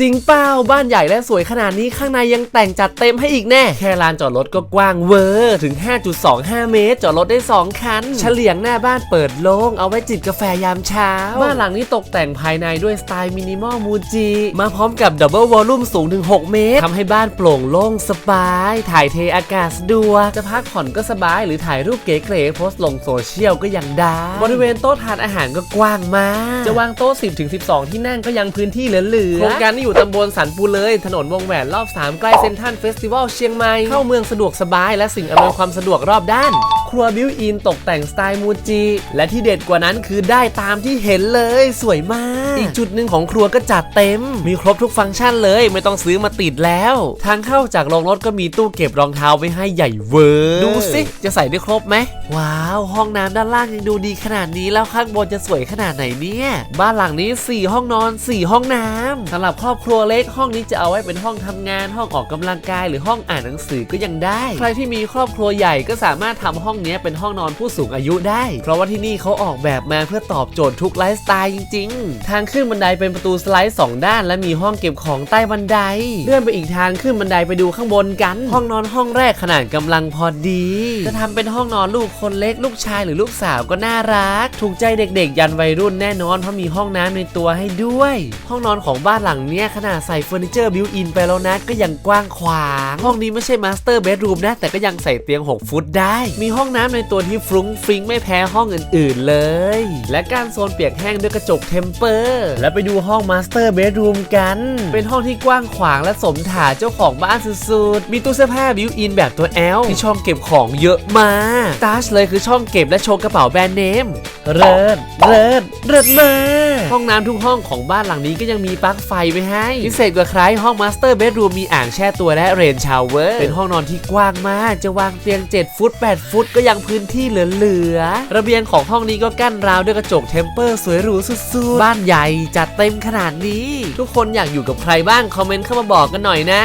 จริงเปล่าบ้านใหญ่และสวยขนาดนี้ข้างในยังแต่งจัดเต็มให้อีกแน่ แค่ลานจอดรถก็กว้างเวอร์ ถึง 5.25 เมตร จอดรถได้ 2 คัน เฉลียงหน้าบ้านเปิดโล่งเอาไว้จิบกาแฟยามเช้า บ้านหลังนี้ตกแต่งภายในด้วยสไตล์มินิมอลมูจิ มาพร้อมกับดับเบิลวอลลุ่มสูงถึง 6 เมตรทำให้บ้านโปร่งโล่งสบาย ถ่ายเทอากาศสะดวกจะพักผ่อนก็สบายหรือถ่ายรูปเก๋ๆโพสต์ลงโซเชียลก็ยังได้บริเวณโต๊ะทานอาหารก็กว้างมาก จะวางโต๊ะ10ถึง12 ที่นั่งก็ยังพื้นที่เหลือๆโครงการนี้อยู่ตำบลสันปูเลย ถนนวงแหวนรอบ 3 ใกล้เซ็นทรัลเฟสติวัลเชียงใหม่ เข้าเมืองสะดวกสบายและสิ่งอำนวยความสะดวกรอบด้าน ครัวบิวอินตกแต่งสไตล์มูจิ และที่เด็ดกว่านั้นคือได้ตามที่เห็นเลยสวยมาก อีกจุดหนึ่งของครัวก็จัดเต็ม มีครบทุกฟังก์ชันเลย ไม่ต้องซื้อมาติดแล้ว ทางเข้าจากโรงรถก็มีตู้เก็บรองเท้าไว้ให้ใหญ่เวอร์ดูสิจะใส่ได้ครบไหมว้าว ห้องน้ำด้านล่างยังดูดีขนาดนี้แล้วข้างบนจะสวยขนาดไหนเนี่ย บ้านหลังนี้ 4 ห้องนอน 4 ห้องน้ำสำหรับครอบครัวเล็กห้องนี้จะเอาไว้เป็นห้องทำงาน ห้องออกกำลังกายหรือห้องอ่านหนังสือก็ยังได้ ใครที่มีครอบครัวใหญ่ก็สามารถทำห้องนี้เป็นห้องนอนผู้สูงอายุได้ เพราะว่าที่นี่เขาออกแบบมาเพื่อตอบโจทย์ทุกไลฟ์สไตล์จริง ๆ ทางขึ้นบันไดเป็นประตูสไลด์สองด้าน และมีห้องเก็บของใต้บันได เลื่อนไปอีกทางขึ้นบันไดไปดูข้างบนกัน ห้องนอนห้องแรกขนาดกำลังพอดี จะทำเป็นห้องนอนลูกคนเล็กลูกชายหรือลูกสาวก็น่ารัก ถูกใจเด็กๆ ยันวัยรุ่นแน่นอนเพราะมีห้องน้ำในตัวให้ด้วย ห้องนอนของบ้านหลังเนี้ยขนาดใส่เฟอร์นิเจอร์บิวอินไปแล้วนะก็ยังกว้างขวาง ห้องนี้ไม่ใช่มาสเตอร์เบดรูมนะแต่ก็ยังใส่เตียง 6 ฟุตได้ มีห้องน้ำในตัวที่ฟรุ้งฟริ้งไม่แพ้ห้องอื่น ๆเลย และการโซนเปียกแห้งด้วยกระจกเทมเปอร์ และไปดูห้องมาสเตอร์เบดรูมกัน เป็นห้องที่กว้างขวางและสมถาเจ้าของบ้านสุดๆ มีตู้เสื้อผ้าบิวอินแบบตัว L ที่ช่องเก็บของเยอะมากตัชเลยคือช่องเก็บและโชว์กระเป๋าแบรนด์เนมเริศเริศเริศมาก ห้องน้ำทุกห้องของบ้านหลังนี้ก็ยังมีปลั๊กไฟไว้ให้พิเศษกว่าใครห้องมาสเตอร์เบดรูมมีอ่างแช่ตัวและเรนชาวเวอร์เป็นห้องนอนที่กว้างมาก จะวางเตียง 7 ฟุต 8 ฟุตก็ยังพื้นที่เหลือๆระเบียงของห้องนี้ก็กั้นราวด้วยกระจกเทมเปอร์สวยหรูสุดๆ บ้านใหญ่จัดเต็มขนาดนี้ ทุกคนอยากอยู่กับใครบ้างคอมเมนต์เข้ามาบอกกันหน่อยนะ